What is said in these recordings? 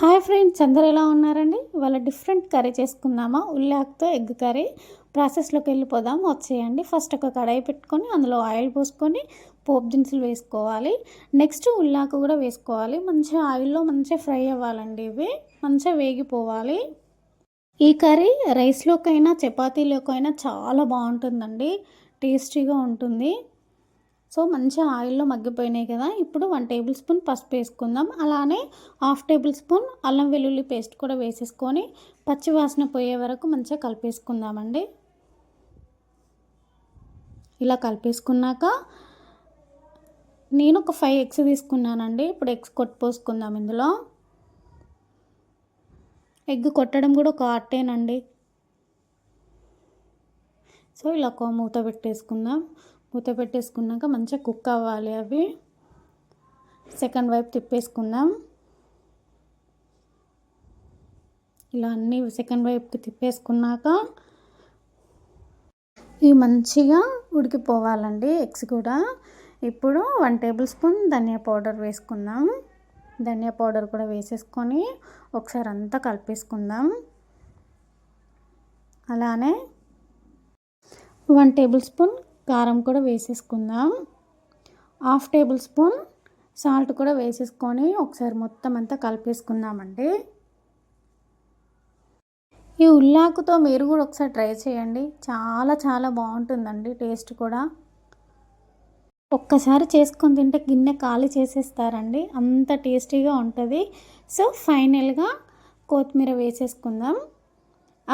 Hi friends అందరు ఎలా ఉన్నారండి? వాళ్ళ డిఫరెంట్ కర్రీ చేసుకుందామా? ఉల్లాక్తో ఎగ్ కర్రీ. ప్రాసెస్లోకి వెళ్ళిపోదాం. వచ్చేయండి. ఫస్ట్ ఒక కడాయి పెట్టుకొని అందులో ఆయిల్ పోసుకొని పోపు దినుసులు వేసుకోవాలి. నెక్స్ట్ ఉల్లాకు కూడా వేసుకోవాలి. మంచిగా ఆయిల్లో మంచిగా ఫ్రై అవ్వాలండి ఇవి. మంచిగా వేగిపోవాలి. ఈ కర్రీ రైస్లోకైనా చపాతీలోకైనా చాలా బాగుంటుందండి. టేస్టీగా ఉంటుంది. సో మంచిగా ఆయిల్లో మగ్గిపోయినాయి కదా. ఇప్పుడు వన్ టేబుల్ స్పూన్ పసుపు వేసుకుందాం. అలానే హాఫ్ టేబుల్ స్పూన్ అల్లం వెల్లుల్లి పేస్ట్ కూడా వేసేసుకొని పచ్చివాసన పోయే వరకు మంచిగా కలిపేసుకుందామండి. ఇలా కలిపేసుకున్నాక నేను ఒక ఫైవ్ ఎగ్స్ తీసుకున్నానండి. ఇప్పుడు ఎగ్స్ కొట్టుపోసుకుందాం ఇందులో. ఎగ్ కొట్టడం కూడా ఒక ఆర్టేనండి. సో ఇలా ఒక మూత పెట్టేసుకుందాం. మూత పెట్టేసుకున్నాక మంచిగా కుక్ అవ్వాలి అవి. సెకండ్ వైపు తిప్పేసుకుందాం. ఇలా అన్నీ సెకండ్ వైపుకి తిప్పేసుకున్నాక ఇవి మంచిగా ఉడికిపోవాలండి ఎగ్స్ కూడా. ఇప్పుడు వన్ టేబుల్ స్పూన్ ధనియా పౌడర్ వేసుకుందాం. ధనియా పౌడర్ కూడా వేసేసుకొని ఒకసారి అంతా కలిపేసుకుందాం. అలానే వన్ టేబుల్ స్పూన్ కారం కూడా వేసేసుకుందాం. హాఫ్ టేబుల్ స్పూన్ సాల్ట్ కూడా వేసేసుకొని ఒకసారి మొత్తం అంతా కలిపేసుకుందామండి. ఈ ఉల్లాకుతో మీరు కూడా ఒకసారి ట్రై చేయండి. చాలా చాలా బాగుంటుందండి టేస్ట్ కూడా. ఒక్కసారి చేసుకొని తింటే గిన్నె ఖాళీ చేసేస్తారండి. అంత టేస్టీగా ఉంటుంది. సో ఫైనల్గా కొత్తిమీర వేసేసుకుందాం.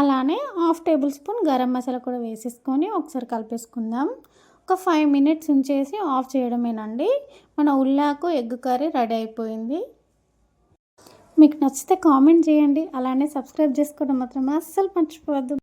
అలానే half tablespoon garam masala కూడా వేసేసుకొని ఒకసారి కలిపేసుకుందాం. ఒక ఫైవ్ మినిట్స్ ఉంచేసి ఆఫ్ చేయడమేనండి. మన ఉల్లాకు ఎగ్ కర్రీ రెడీ అయిపోయింది. మీకు నచ్చితే కామెంట్ చేయండి. అలానే సబ్స్క్రైబ్ చేసుకోవడం మాత్రం అస్సలు మర్చిపోవద్దు.